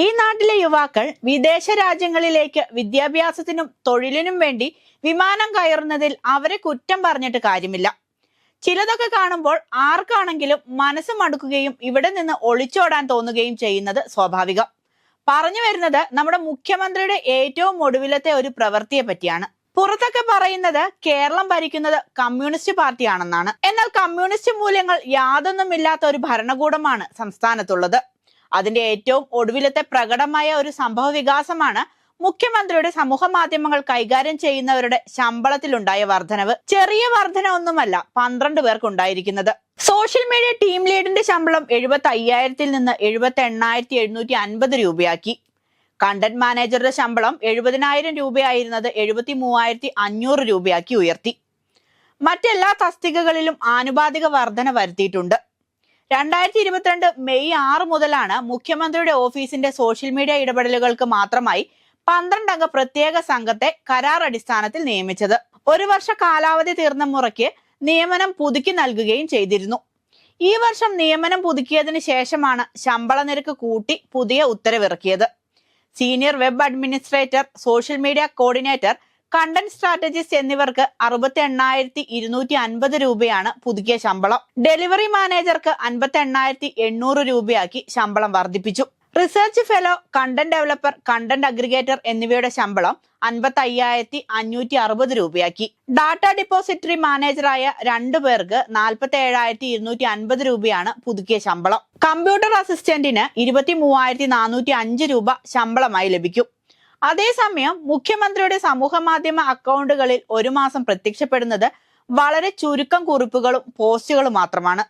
ഈ നാട്ടിലെ യുവാക്കൾ വിദേശ രാജ്യങ്ങളിലേക്ക് വിദ്യാഭ്യാസത്തിനും തൊഴിലിനും വേണ്ടി വിമാനം കയറുന്നതിൽ അവരെ കുറ്റം പറഞ്ഞിട്ട് കാര്യമില്ല. ചിലതൊക്കെ കാണുമ്പോൾ ആർക്കാണെങ്കിലും മനസ്സ് മടുക്കുകയും ഇവിടെ നിന്ന് ഒളിച്ചോടാൻ തോന്നുകയും ചെയ്യുന്നത് സ്വാഭാവികം. പറഞ്ഞു വരുന്നത് നമ്മുടെ മുഖ്യമന്ത്രിയുടെ ഏറ്റവും ഒടുവിലത്തെ ഒരു പ്രവൃത്തിയെ പറ്റിയാണ്. പുറത്തൊക്കെ പറയുന്നത് കേരളം ഭരിക്കുന്നത് കമ്മ്യൂണിസ്റ്റ് പാർട്ടിയാണെന്നാണ്. എന്നാൽ കമ്മ്യൂണിസ്റ്റ് മൂല്യങ്ങൾ യാതൊന്നുമില്ലാത്ത ഒരു ഭരണകൂടമാണ് സംസ്ഥാനത്തുള്ളത്. അതിന്റെ ഏറ്റവും ഒടുവിലത്തെ പ്രകടമായ ഒരു സംഭവ വികാസമാണ് മുഖ്യമന്ത്രിയുടെ സമൂഹ മാധ്യമങ്ങൾ കൈകാര്യം ചെയ്യുന്നവരുടെ ശമ്പളത്തിലുണ്ടായ വർധനവ്. ചെറിയ വർധന ഒന്നുമല്ല പന്ത്രണ്ട് പേർക്കുണ്ടായിരിക്കുന്നത് സോഷ്യൽ മീഡിയ ടീം ലീഡിന്റെ ശമ്പളം എഴുപത്തി അയ്യായിരത്തിൽ നിന്ന് എഴുപത്തി എണ്ണായിരത്തി എഴുന്നൂറ്റി അൻപത് രൂപയാക്കി. കണ്ടന്റ് മാനേജറുടെ ശമ്പളം എഴുപതിനായിരം രൂപയായിരുന്നത് എഴുപത്തി മൂവായിരത്തി അഞ്ഞൂറ് രൂപയാക്കി ഉയർത്തി. മറ്റെല്ലാ തസ്തികകളിലും ആനുപാതിക വർധന വരുത്തിയിട്ടുണ്ട്. രണ്ടായിരത്തി ഇരുപത്തിരണ്ട് മെയ് ആറ് മുതലാണ് മുഖ്യമന്ത്രിയുടെ ഓഫീസിന്റെ സോഷ്യൽ മീഡിയ ഇടപെടലുകൾക്ക് മാത്രമായി പന്ത്രണ്ടംഗ പ്രത്യേക സംഘത്തെ കരാർ അടിസ്ഥാനത്തിൽ നിയമിച്ചത്. ഒരു വർഷ കാലാവധി തീർന്ന മുറയ്ക്ക് നിയമനം പുതുക്കി നൽകുകയും ചെയ്തിരുന്നു. ഈ വർഷം നിയമനം പുതുക്കിയതിന് ശേഷമാണ് ശമ്പള നിരക്ക് കൂട്ടി പുതിയ ഉത്തരവിറക്കിയത്. Senior web administrator social media coordinator content strategist എന്നിവർക്ക് അറുപത്തി എണ്ണായിരത്തി ഇരുന്നൂറ്റി അൻപത് രൂപയാണ് പുതുക്കിയ ശമ്പളം. ഡെലിവറി മാനേജർക്ക് അൻപത്തി എണ്ണായിരത്തി എണ്ണൂറ് രൂപയാക്കി ശമ്പളം വർദ്ധിപ്പിച്ചു. Research fellow content developer content aggregator എന്നിവയുടെ ശമ്പളം അൻപത്തി അയ്യായിരത്തി അഞ്ഞൂറ്റി അറുപത് രൂപയാക്കി ഡാറ്റ ഡിപ്പോസിറ്ററി മാനേജറായ രണ്ടു പേർക്ക് നാൽപ്പത്തി ഏഴായിരത്തി ഇരുന്നൂറ്റി അൻപത് രൂപയാണ് പുതുക്കിയ ശമ്പളം. കമ്പ്യൂട്ടർ അസിസ്റ്റന്റിന് ഇരുപത്തി മൂവായിരത്തി നാനൂറ്റി അഞ്ച് രൂപ ശമ്പളമായി ലഭിക്കും. അതേസമയം മുഖ്യമന്ത്രിയുടെ സമൂഹ മാധ്യമ അക്കൗണ്ടുകളിൽ ഒരു മാസം പ്രത്യക്ഷപ്പെടുന്നത് വളരെ ചുരുക്കം കുറിപ്പുകളും പോസ്റ്റുകളും മാത്രമാണ്.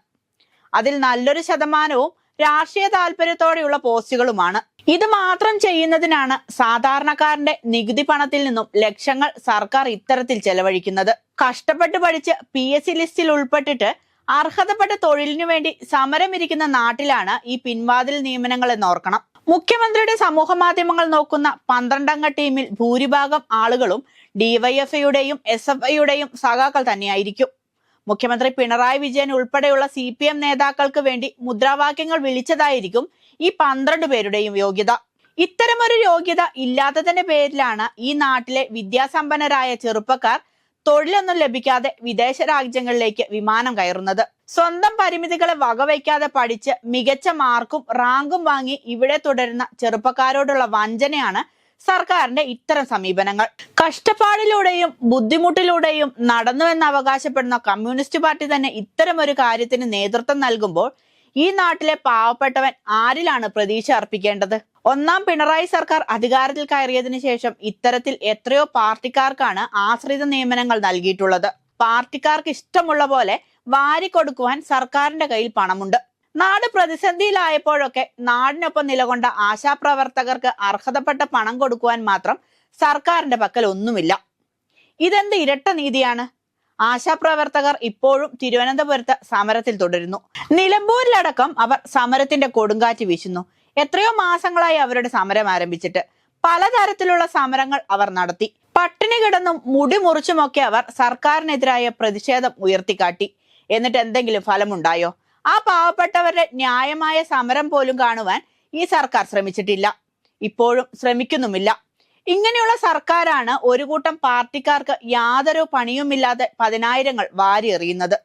അതിൽ നല്ലൊരു ശതമാനവും രാഷ്ട്രീയ താല്പര്യത്തോടെയുള്ള പോസ്റ്റുകളുമാണ്. ഇത് മാത്രം ചെയ്യുന്നതിനാണ് സാധാരണക്കാരന്റെ നികുതി പണത്തിൽ നിന്നും ലക്ഷങ്ങൾ സർക്കാർ ഇത്തരത്തിൽ ചെലവഴിക്കുന്നത്. കഷ്ടപ്പെട്ട് പഠിച്ച് പി എസ് സി ലിസ്റ്റിൽ ഉൾപ്പെട്ടിട്ട് അർഹതപ്പെട്ട തൊഴിലിനു വേണ്ടി സമരമിരിക്കുന്ന നാട്ടിലാണ് ഈ പിൻവാതിൽ നിയമനങ്ങൾ എന്നോർക്കണം. മുഖ്യമന്ത്രിയുടെ സമൂഹ മാധ്യമങ്ങൾ നോക്കുന്ന പന്ത്രണ്ടംഗ ടീമിൽ ഭൂരിഭാഗം ആളുകളും ഡിവൈഎഫ്ഐയുടെയും എസ് എഫ് ഐയുടെയും സഖാക്കൾ തന്നെയായിരിക്കും. മുഖ്യമന്ത്രി പിണറായി വിജയൻ ഉൾപ്പെടെയുള്ള സി പി എം നേതാക്കൾക്ക് വേണ്ടി മുദ്രാവാക്യങ്ങൾ വിളിച്ചതായിരിക്കും ഈ പന്ത്രണ്ട് പേരുടെയും യോഗ്യത. ഇത്തരമൊരു യോഗ്യത ഇല്ലാത്തതിന്റെ പേരിലാണ് ഈ നാട്ടിലെ വിദ്യാസമ്പന്നരായ ചെറുപ്പക്കാർ തൊഴിലൊന്നും ലഭിക്കാതെ വിദേശ രാജ്യങ്ങളിലേക്ക് വിമാനം കയറുന്നത്. സ്വന്തം പരിമിതികളെ വകവയ്ക്കാതെ പഠിച്ച് മികച്ച മാർക്കും റാങ്കും വാങ്ങി ഇവിടെ തുടരുന്ന ചെറുപ്പക്കാരോടുള്ള വഞ്ചനയാണ് സർക്കാരിന്റെ ഇത്തരം സമീപനങ്ങൾ. കഷ്ടപ്പാടിലൂടെയും ബുദ്ധിമുട്ടിലൂടെയും നടന്നുവെന്ന് അവകാശപ്പെടുന്ന കമ്മ്യൂണിസ്റ്റ് പാർട്ടി തന്നെ ഇത്തരം ഒരു കാര്യത്തിന് നേതൃത്വം നൽകുമ്പോൾ ഈ നാട്ടിലെ പാവപ്പെട്ടവൻ ആരിലാണ് പ്രതീക്ഷ അർപ്പിക്കേണ്ടത്? ഒന്നാം പിണറായി സർക്കാർ അധികാരത്തിൽ കയറിയതിനു ശേഷം ഇത്തരത്തിൽ എത്രയോ പാർട്ടിക്കാർക്കാണ് ആശ്രിത നിയമനങ്ങൾ നൽകിയിട്ടുള്ളത്. പാർട്ടിക്കാർക്ക് ഇഷ്ടമുള്ള പോലെ വാരിക്കൊടുക്കുവാൻ സർക്കാരിന്റെ കയ്യിൽ പണമുണ്ട്. നാട് പ്രതിസന്ധിയിലായപ്പോഴൊക്കെ നാടിനൊപ്പം നിലകൊണ്ട ആശാപ്രവർത്തകർക്ക് അർഹതപ്പെട്ട പണം കൊടുക്കുവാൻ മാത്രം സർക്കാരിന്റെ പക്കൽ ഒന്നുമില്ല. ഇതെന്ത് ഇരട്ട നീതിയാണ്? ആശാപ്രവർത്തകർ ഇപ്പോഴും തിരുവനന്തപുരത്ത് സമരത്തിൽ തുടരുന്നു. നിലമ്പൂരിലടക്കം അവർ സമരത്തിന്റെ കൊടുങ്കാറ്റ് വീശുന്നു. എത്രയോ മാസങ്ങളായി അവരുടെ സമരം ആരംഭിച്ചിട്ട് പലതരത്തിലുള്ള സമരങ്ങൾ അവർ നടത്തി. പട്ടിണി കിടന്നും മുടി മുറിച്ചുമൊക്കെ അവർ സർക്കാരിനെതിരായ പ്രതിഷേധം ഉയർത്തിക്കാട്ടി. എന്നിട്ട് എന്തെങ്കിലും ഫലമുണ്ടായോ? ആ പാവപ്പെട്ടവരുടെ ന്യായമായ സമരം പോലും കാണുവാൻ ഈ സർക്കാർ ശ്രമിച്ചിട്ടില്ല. ഇപ്പോഴും ശ്രമിക്കുന്നുമില്ല. ഇങ്ങനെയുള്ള സർക്കാരാണ് ഒരു കൂട്ടം പാർട്ടിക്കാർക്ക് യാതൊരു പണിയുമില്ലാതെ പതിനായിരങ്ങൾ വാരി എറിയുന്നത്.